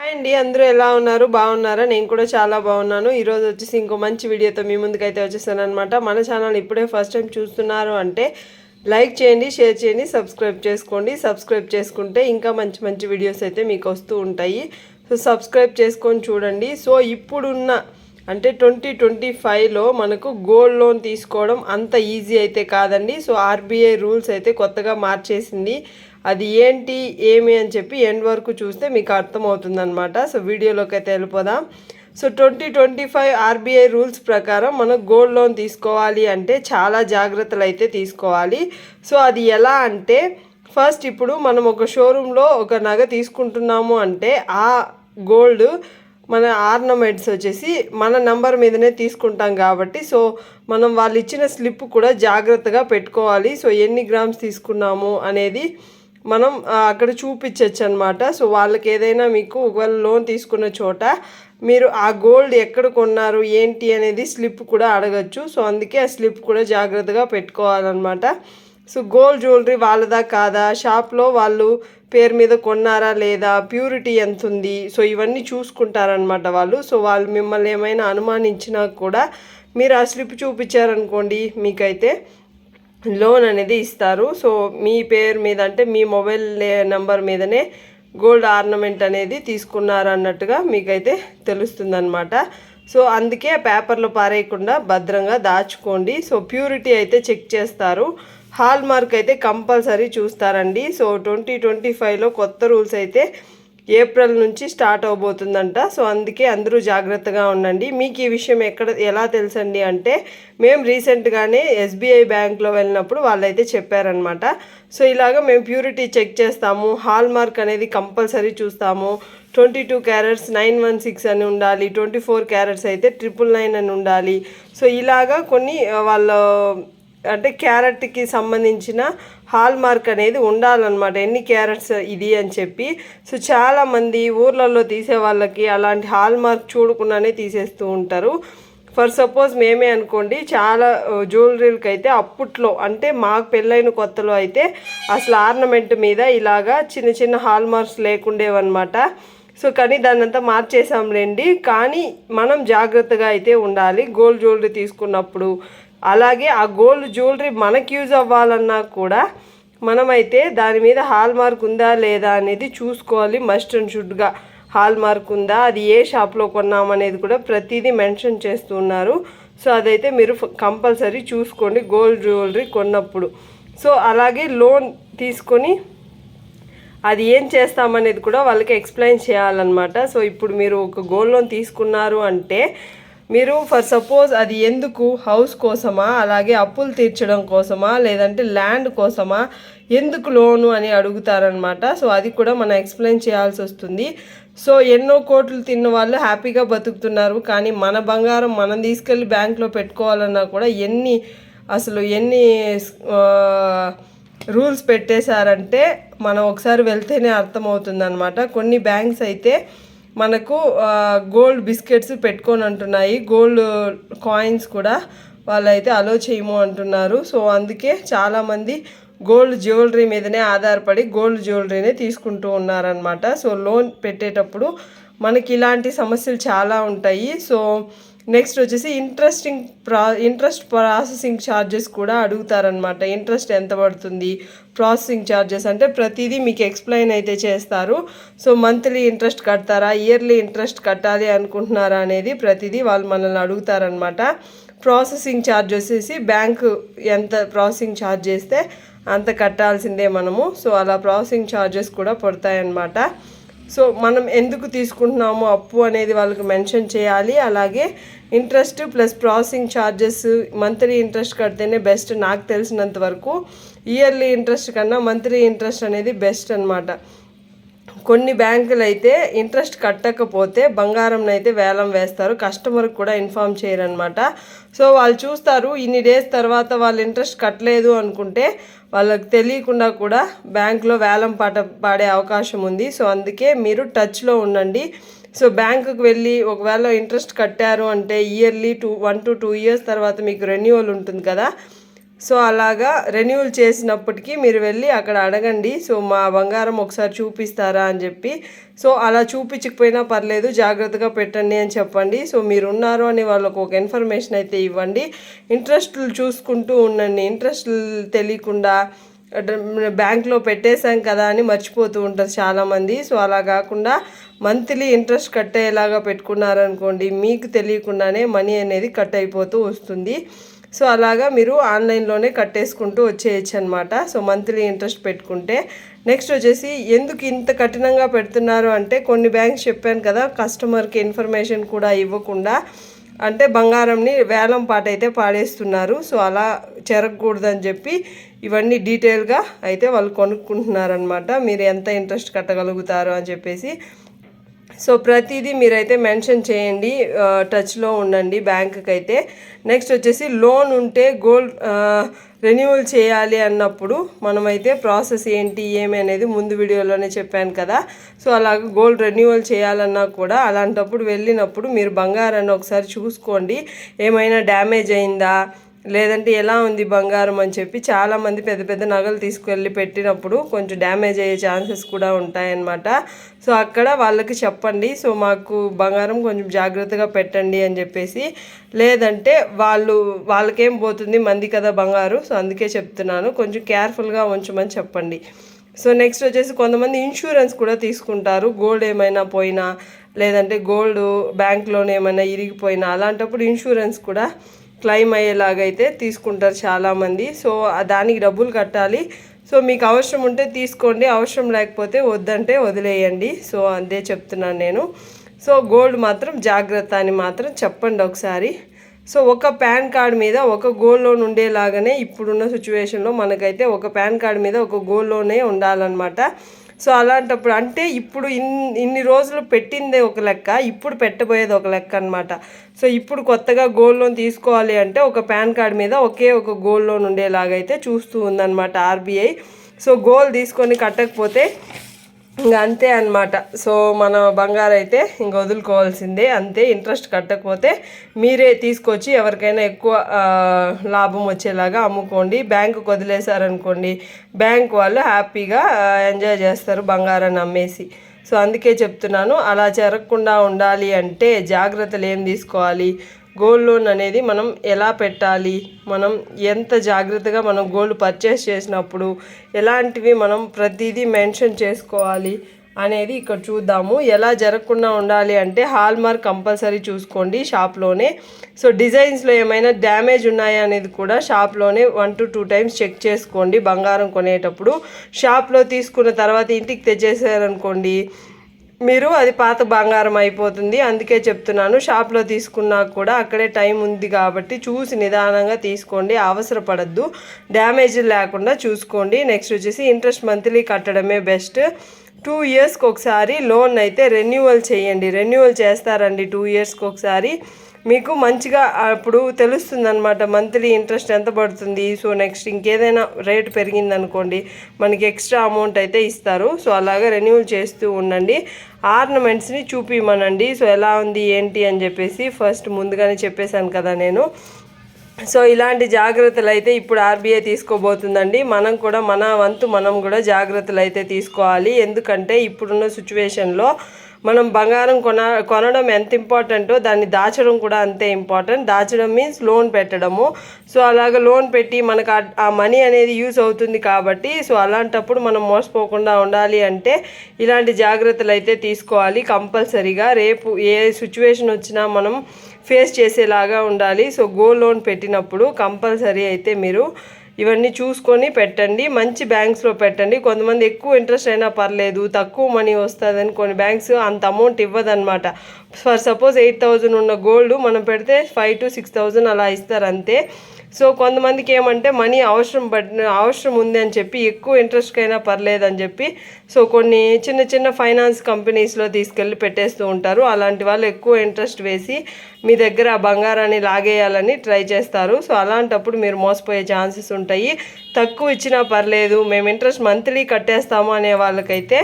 Hi అండి అందరూ ఎలా ఉన్నారు? బాగున్నారా? నేను కూడా చాలా బాగున్నాను. ఈరోజు వచ్చేసి ఇంకో మంచి వీడియోతో మీ ముందుకైతే వచ్చేసాను అనమాట మన ఛానల్ ఇప్పుడే ఫస్ట్ టైం చూస్తున్నారు అంటే లైక్ చేయండి షేర్ చేయండి సబ్స్క్రైబ్ చేసుకోండి. సబ్స్క్రైబ్ చేసుకుంటే ఇంకా మంచి మంచి వీడియోస్ అయితే మీకు వస్తూ ఉంటాయి. సో సబ్స్క్రైబ్ చేసుకొని చూడండి. సో ఇప్పుడున్న అంటే ట్వంటీ ట్వంటీ ఫైవ్లో మనకు గోల్డ్ లోన్ తీసుకోవడం అంత ఈజీ అయితే కాదండి. సో ఆర్బీఐ రూల్స్ అయితే కొత్తగా మార్చేసింది. అది ఏంటి ఏమి అని చెప్పి ఎండ్ వరకు చూస్తే మీకు అర్థమవుతుందనమాట సో వీడియోలోకి అయితే వెళ్ళిపోదాం. So twenty twenty five RBI rules ప్రకారం మనం గోల్డ్ లోన్ తీసుకోవాలి అంటే చాలా జాగ్రత్తలు అయితే తీసుకోవాలి. సో అది ఎలా అంటే ఫస్ట్ ఇప్పుడు మనం ఒక షోరూంలో ఒక నగ తీసుకుంటున్నాము అంటే ఆ గోల్డ్ మన ఆర్నమెంట్స్ వచ్చేసి మన నంబర్ మీదనే తీసుకుంటాం కాబట్టి సో మనం వాళ్ళు ఇచ్చిన స్లిప్ కూడా జాగ్రత్తగా పెట్టుకోవాలి. సో ఎన్ని గ్రామ్స్ తీసుకున్నాము అనేది మనం అక్కడ చూపించవచ్చు అనమాట సో వాళ్ళకి ఏదైనా మీకు ఒకవేళ లోన్ తీసుకున్న చోట మీరు ఆ గోల్డ్ ఎక్కడ కొన్నారు ఏంటి అనేది స్లిప్ కూడా అడగచ్చు. సో అందుకే ఆ స్లిప్ కూడా జాగ్రత్తగా పెట్టుకోవాలన్నమాట సో గోల్డ్ జ్యువెలరీ వాళ్ళదా కాదా? షాప్లో వాళ్ళు పేరు మీద కొన్నారా లేదా? ప్యూరిటీ ఎంత ఉంది సో ఇవన్నీ చూసుకుంటారనమాట వాళ్ళు. సో వాళ్ళు మిమ్మల్ని ఏమైనా అనుమానించినా కూడా మీరు ఆ స్లిప్ చూపించారనుకోండి మీకైతే లోన్ అనేది ఇస్తారు. సో మీ పేరు మీద అంటే మీ మొబైల్ నెంబర్ మీదనే గోల్డ్ ఆర్నమెంట్ అనేది తీసుకున్నారు అన్నట్టుగా మీకైతే తెలుస్తుందన్నమాట. సో అందుకే పేపర్లో పారేయకుండా భద్రంగా దాచుకోండి. సో ప్యూరిటీ అయితే చెక్ చేస్తారు. హాల్ మార్క్ అయితే కంపల్సరీ చూస్తారండి. సో ట్వంటీ ట్వంటీ ఫైవ్లో కొత్త రూల్స్ అయితే ఏప్రిల్ నుంచి స్టార్ట్ అవబోతుందంట. సో అందుకే అందరూ జాగ్రత్తగా ఉండండి. మీకు ఈ విషయం ఎక్కడ ఎలా తెలుసండి అంటే మేము రీసెంట్గానే ఎస్బీఐ బ్యాంక్లో వెళ్ళినప్పుడు వాళ్ళైతే చెప్పారనమాట సో ఇలాగ మేము ప్యూరిటీ చెక్ చేస్తాము. హాల్ మార్క్ అనేది కంపల్సరీ చూస్తాము. Twenty two carats nine one six అని ఉండాలి. ట్వంటీ ఫోర్ క్యారెట్స్ అయితే ట్రిపుల్ నైన్ అని ఉండాలి. సో ఇలాగా కొన్ని వాళ్ళ అంటే క్యారెట్కి సంబంధించిన హాల్ మార్క్ అనేది ఉండాలన్నమాట. ఎన్ని క్యారెట్స్ ఇది అని చెప్పి. సో చాలామంది ఊర్లలో తీసే వాళ్ళకి అలాంటి హాల్ మార్క్ చూడకుండానే తీసేస్తూ ఉంటారు. ఫర్ సపోజ్ మేమే అనుకోండి చాలా జ్యువెలరీలకి అయితే అప్పట్లో అంటే మాకు పెళ్ళైన కొత్తలో అయితే అసలు ఆర్నమెంట్ మీద ఇలాగా చిన్న చిన్న హాల్ మార్క్స్ లేకుండేవన్నమాట. సో కానీ దాన్ని అంతా మార్చేసాంలేండి. కానీ మనం జాగ్రత్తగా అయితే ఉండాలి. గోల్డ్ జ్యువెలరీ తీసుకున్నప్పుడు అలాగే ఆ గోల్డ్ జ్యువెలరీ మనకి యూజ్ అవ్వాలన్నా కూడా మనమైతే దాని మీద హాల్ మార్క్ ఉందా లేదా అనేది చూసుకోవాలి మస్ట్ అండ్ షుడ్గా హాల్ మార్క్ ఉందా అది ఏ షాప్లో కొన్నామనేది కూడా ప్రతిదీ మెన్షన్ చేస్తున్నారు సో అదైతే మీరు కంపల్సరీ చూసుకోండి గోల్డ్ జ్యువెలరీ కొన్నప్పుడు. సో అలాగే లోన్ తీసుకొని అది ఏం చేస్తామనేది కూడా వాళ్ళకి ఎక్స్ప్లెయిన్ చేయాలన్నమాట. సో ఇప్పుడు మీరు ఒక గోల్డ్ లోన్ తీసుకున్నారు అంటే మీరు ఫర్ సపోజ్ అది ఎందుకు హౌస్ కోసమా అలాగే అప్పులు తీర్చడం కోసమా లేదంటే ల్యాండ్ కోసమా ఎందుకు లోను అని అడుగుతారనమాట సో అది కూడా మనం ఎక్స్ప్లెయిన్ చేయాల్సి వస్తుంది. సో ఎన్నో కోట్లు తిన్న వాళ్ళు హ్యాపీగా బతుకుతున్నారు. కానీ మన బంగారం మనం తీసుకెళ్ళి బ్యాంక్లో పెట్టుకోవాలన్నా కూడా ఎన్ని అసలు ఎన్ని రూల్స్ పెట్టేశారంటే మనం ఒకసారి వెళ్తేనే అర్థమవుతుంది అనమాట కొన్ని బ్యాంక్స్ అయితే మనకు గోల్డ్ బిస్కెట్స్ పెట్టుకొని అంటున్నాయి గోల్డ్ కాయిన్స్ కూడా వాళ్ళైతే అలో చేయము అంటున్నారు. సో అందుకే చాలామంది గోల్డ్ జ్యువెలరీ మీదనే ఆధారపడి గోల్డ్ జ్యువెలరీనే తీసుకుంటూ ఉన్నారనమాట సో లోన్ పెట్టేటప్పుడు మనకి ఇలాంటి సమస్యలు చాలా ఉంటాయి. సో నెక్స్ట్ వచ్చేసి ఇంట్రెస్టింగ్ ప్రా ఇంట్రెస్ట్ ప్రాసెసింగ్ ఛార్జెస్ కూడా అడుగుతారనమాట ఇంట్రెస్ట్ ఎంత పడుతుంది? ప్రాసెసింగ్ ఛార్జెస్ అంటే ప్రతిదీ మీకు ఎక్స్ప్లెయిన్ అయితే చేస్తారు. సో మంత్లీ ఇంట్రెస్ట్ కడతారా? ఇయర్లీ ఇంట్రెస్ట్ కట్టాలి అనుకుంటున్నారా అనేది ప్రతిదీ వాళ్ళు మనల్ని అడుగుతారనమాట ప్రాసెసింగ్ ఛార్జ్ వచ్చేసి బ్యాంకు ఎంత ప్రాసెసింగ్ ఛార్జ్ చేస్తే అంత కట్టాల్సిందే మనము. సో అలా ప్రాసెసింగ్ ఛార్జెస్ కూడా పడతాయన్నమాట. సో మనం ఎందుకు తీసుకుంటున్నాము అప్పు అనేది వాళ్ళకి మెన్షన్ చేయాలి. అలాగే interest plus processing charges monthly interest కడితేనే బెస్ట్ నాకు తెలిసినంత వరకు. ఇయర్లీ ఇంట్రెస్ట్ కన్నా మంత్లీ ఇంట్రెస్ట్ అనేది బెస్ట్ అన్నమాట. కొన్ని బ్యాంకులు అయితే ఇంట్రెస్ట్ కట్టకపోతే బంగారం అయితే వేలం వేస్తారు. కస్టమర్కి కూడా ఇన్ఫామ్ చేయరనమాట సో వాళ్ళు చూస్తారు ఇన్ని డేస్ తర్వాత వాళ్ళు ఇంట్రెస్ట్ కట్టలేదు అనుకుంటే వాళ్ళకి తెలియకుండా కూడా బ్యాంకులో వేలం పాట పాడే అవకాశం ఉంది. సో అందుకే మీరు టచ్లో ఉండండి. సో బ్యాంకుకి వెళ్ళి ఒకవేళ ఇంట్రెస్ట్ కట్టారు అంటే yearly two one to two years తర్వాత మీకు రెన్యువల్ ఉంటుంది కదా సో అలాగా రెన్యూల్ చేసినప్పటికీ మీరు వెళ్ళి అక్కడ అడగండి. సో మా బంగారం ఒకసారి చూపిస్తారా అని చెప్పి. సో అలా చూపించకపోయినా పర్లేదు జాగ్రత్తగా పెట్టండి అని చెప్పండి. సో మీరు ఉన్నారు అని వాళ్ళకు ఒక ఇన్ఫర్మేషన్ అయితే ఇవ్వండి. ఇంట్రెస్ట్లు చూసుకుంటూ ఉండండి. ఇంట్రెస్ట్లు తెలియకుండా బ్యాంక్లో పెట్టేశాం కదా అని మర్చిపోతూ ఉంటారు చాలామంది. సో అలా కాకుండా మంత్లీ ఇంట్రెస్ట్ కట్టేలాగా పెట్టుకున్నారనుకోండి మీకు తెలియకుండానే మనీ అనేది కట్ అయిపోతూ వస్తుంది. సో అలాగా మీరు ఆన్లైన్లోనే కట్టేసుకుంటూ వచ్చేయచ్చు అనమాట సో మంత్లీ ఇంట్రెస్ట్ పెట్టుకుంటే. నెక్స్ట్ వచ్చేసి ఎందుకు ఇంత కఠినంగా పెడుతున్నారు అంటే కొన్ని బ్యాంక్స్ చెప్పాను కదా కస్టమర్కి ఇన్ఫర్మేషన్ కూడా ఇవ్వకుండా అంటే బంగారంని వేలం పాట అయితే పాడేస్తున్నారు. సో అలా చెరగకూడదని చెప్పి ఇవన్నీ డీటెయిల్గా అయితే వాళ్ళు కొనుక్కుంటున్నారనమాట మీరు ఎంత ఇంట్రెస్ట్ కట్టగలుగుతారు అని చెప్పేసి సో ప్రతిదీ మీరైతే మెన్షన్ చేయండి టచ్లో ఉండండి బ్యాంక్కి అయితే నెక్స్ట్ వచ్చేసి లోన్ ఉంటే గోల్డ్ రెన్యువల్ చేయాలి అన్నప్పుడు మనమైతే ప్రాసెస్ ఏంటి ఏమి అనేది ముందు వీడియోలోనే చెప్పాను కదా. సో అలాగ గోల్డ్ రెన్యువల్ చేయాలన్నా కూడా అలాంటప్పుడు వెళ్ళినప్పుడు మీరు బంగారాన్ని ఒకసారి చూసుకోండి. ఏమైనా డ్యామేజ్ అయిందా లేదంటే ఎలా ఉంది బంగారం అని చెప్పి చాలామంది పెద్ద పెద్ద నగలు తీసుకువెళ్ళి పెట్టినప్పుడు కొంచెం డ్యామేజ్ అయ్యే ఛాన్సెస్ కూడా ఉంటాయన్నమాట. సో అక్కడ వాళ్ళకి చెప్పండి. సో మాకు బంగారం కొంచెం జాగ్రత్తగా పెట్టండి అని చెప్పేసి. లేదంటే వాళ్ళు వాళ్ళకేం పోతుంది? మంది కదా బంగారు. సో అందుకే చెప్తున్నాను. కొంచెం కేర్ఫుల్గా ఉంచమని చెప్పండి. సో నెక్స్ట్ వచ్చేసి కొంతమంది ఇన్సూరెన్స్ కూడా తీసుకుంటారు. గోల్డ్ ఏమైనా పోయినా లేదంటే గోల్డ్ బ్యాంక్లోనే ఏమైనా ఇరిగిపోయినా అలాంటప్పుడు ఇన్సూరెన్స్ కూడా క్లైమ్ అయ్యేలాగైతే తీసుకుంటారు చాలామంది. సో దానికి డబ్బులు కట్టాలి. సో మీకు అవసరం ఉంటే తీసుకోండి. అవసరం లేకపోతే వద్దంటే వదిలేయండి. సో అదే చెప్తున్నాను నేను. సో గోల్డ్ మాత్రం జాగ్రత్త అని మాత్రం చెప్పండి ఒకసారి. సో ఒక పాన్ కార్డ్ మీద ఒక గోల్డ్ లోన్ ఉండేలాగానే ఇప్పుడున్న సిచ్యువేషన్లో మనకైతే ఒక పాన్ కార్డ్ మీద ఒక గోల్డ్లోనే ఉండాలన్నమాట. సో అలాంటప్పుడు అంటే ఇప్పుడు ఇన్ ఇన్ని రోజులు పెట్టిందే ఒక లెక్క ఇప్పుడు పెట్టబోయేది ఒక లెక్క అనమాట సో ఇప్పుడు కొత్తగా గోల్డ్ లోన్ తీసుకోవాలి అంటే ఒక పాన్ కార్డ్ మీద ఒకే ఒక గోల్డ్ లోన్ ఉండేలాగైతే చూస్తూ ఉందన్నమాట ఆర్బీఐ. సో గోల్డ్ తీసుకొని కట్టకపోతే ఇంకా అంతే అన్నమాట. సో మన బంగారు అయితే ఇంక వదులుకోవాల్సిందే. అంతే ఇంట్రెస్ట్ కట్టకపోతే మీరే తీసుకొచ్చి ఎవరికైనా ఎక్కువ లాభం వచ్చేలాగా అమ్ముకోండి. బ్యాంకుకి వదిలేశారనుకోండి బ్యాంక్ వాళ్ళు హ్యాపీగా ఎంజాయ్ చేస్తారు బంగారాన్ని అమ్మేసి. సో అందుకే చెప్తున్నాను అలా జరగకుండా ఉండాలి అంటే జాగ్రత్తలు ఏం తీసుకోవాలి? గోల్డ్ లోన్ అనేది మనం ఎలా పెట్టాలి? మనం ఎంత జాగ్రత్తగా మనం గోల్డ్ పర్చేస్ చేసినప్పుడు ఎలాంటివి మనం ప్రతిదీ మెన్షన్ చేసుకోవాలి అనేది ఇక్కడ చూద్దాము. ఎలా జరగకుండా ఉండాలి అంటే హాల్ మార్క్ కంపల్సరీ చూసుకోండి షాప్లోనే సో డిజైన్స్లో ఏమైనా డ్యామేజ్ ఉన్నాయా అనేది కూడా షాప్లోనే one to two times check చేసుకోండి. బంగారం కొనేటప్పుడు షాప్లో తీసుకున్న తర్వాత ఇంటికి తెచ్చేసారనుకోండి మీరు అది పాత బంగారం అయిపోతుంది. అందుకే చెప్తున్నాను షాప్లో తీసుకున్నా కూడా అక్కడే టైం ఉంది కాబట్టి చూసి నిదానంగా తీసుకోండి అవసరపడద్దు. డ్యామేజ్ లేకుండా చూసుకోండి. నెక్స్ట్ వచ్చేసి ఇంట్రెస్ట్ మంత్లీ కట్టడమే బెస్ట్. టూ ఇయర్స్కి ఒకసారి లోన్ అయితే రెన్యువల్ చేయండి. రెన్యువల్ చేస్తారండి టూ ఇయర్స్కి ఒకసారి. మీకు మంచిగా అప్పుడు తెలుస్తుంది అనమాట మంత్లీ ఇంట్రెస్ట్ ఎంత పడుతుంది? సో నెక్స్ట్ ఇంకేదైనా రేట్ పెరిగిందనుకోండి మనకి ఎక్స్ట్రా అమౌంట్ అయితే ఇస్తారు. సో అలాగా రెన్యూల్ చేస్తూ ఉండండి. ఆర్నమెంట్స్ని చూపిమనండి. సో ఎలా ఉంది ఏంటి అని చెప్పేసి ఫస్ట్ ముందుగానే చెప్పేశాను కదా నేను. సో ఇలాంటి జాగ్రత్తలు అయితే ఇప్పుడు ఆర్బీఐ తీసుకోబోతుందండి. మనం కూడా మన వంతు మనం కూడా జాగ్రత్తలు అయితే తీసుకోవాలి. ఎందుకంటే ఇప్పుడున్న సిచ్యువేషన్లో మనం బంగారం కొన కొనడం ఎంత ఇంపార్టెంటో దాన్ని దాచడం కూడా అంతే ఇంపార్టెంట్. దాచడం మీన్స్ లోన్ పెట్టడము. సో అలాగ లోన్ పెట్టి మనకు ఆ- మనీ అనేది యూస్ అవుతుంది కాబట్టి సో అలాంటప్పుడు మనం మోసపోకుండా ఉండాలి అంటే ఇలాంటి జాగ్రత్తలు అయితే తీసుకోవాలి కంపల్సరీగా. రేపు ఏ సిచ్యువేషన్ వచ్చినా మనం ఫేస్ చేసేలాగా ఉండాలి. సో గోల్డ్ లోన్ పెట్టినప్పుడు కంపల్సరీ అయితే మీరు ఇవన్నీ చూసుకొని పెట్టండి. మంచి బ్యాంక్స్లో పెట్టండి. కొంతమంది ఎక్కువ ఇంట్రెస్ట్ అయినా పర్లేదు తక్కువ మనీ వస్తుందని కొన్ని బ్యాంక్స్ అంత అమౌంట్ ఇవ్వదన్నమాట. ఫర్ సపోజ్ ఎయిట్ థౌజండ్ ఉన్న గోల్డ్ మనం పెడితే ఫైవ్ టు సిక్స్ థౌజండ్ అలా ఇస్తారు అంతే. సో కొంతమందికి ఏమంటే మనీ అవసరం బట్ అవసరం ఉంది అని చెప్పి ఎక్కువ ఇంట్రెస్ట్కైనా పర్లేదు అని చెప్పి సో కొన్ని చిన్న చిన్న ఫైనాన్స్ కంపెనీస్లో తీసుకెళ్ళి పెట్టేస్తూ ఉంటారు. అలాంటి వాళ్ళు ఎక్కువ ఇంట్రెస్ట్ వేసి మీ దగ్గర ఆ బంగారాన్ని లాగేయాలని ట్రై చేస్తారు. సో అలాంటప్పుడు మీరు మోసపోయే ఛాన్సెస్ ఉంటాయి. తక్కువ ఇచ్చినా పర్లేదు మేము ఇంట్రెస్ట్ మంత్లీ కట్టేస్తాము అనే వాళ్ళకైతే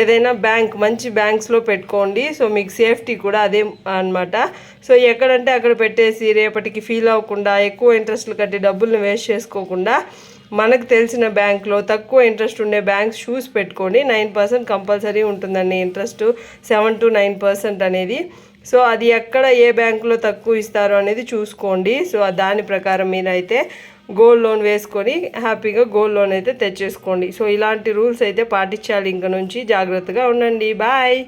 ఏదైనా బ్యాంక్ మంచి బ్యాంక్స్లో పెట్టుకోండి. సో మీకు సేఫ్టీ కూడా అదే అన్నమాట. సో ఎక్కడంటే అక్కడ పెట్టేసి రేపటికి ఫీల్ అవ్వకుండా ఎక్కువ ఇంట్రెస్ట్లు కట్టి డబ్బుల్ని వేస్ట్ చేసుకోకుండా మనకు తెలిసిన బ్యాంక్లో తక్కువ ఇంట్రెస్ట్ ఉండే బ్యాంక్స్ షూస్ పెట్టుకోండి. నైన్ పర్సెంట్ కంపల్సరీ ఉంటుందండి interest. Seven to nine percent అనేది. సో అది ఎక్కడ ఏ బ్యాంకులో తక్కువ ఇస్తారు అనేది చూసుకోండి. సో దాని ప్రకారం మీరైతే గోల్డ్ లోన్ వేసుకొని హ్యాపీగా గోల్డ్ లోన్ అయితే తెచ్చేసుకోండి. సో ఇలాంటి రూల్స్ అయితే పాటించాలి ఇంక నుంచి. జాగ్రత్తగా ఉండండి. బాయ్.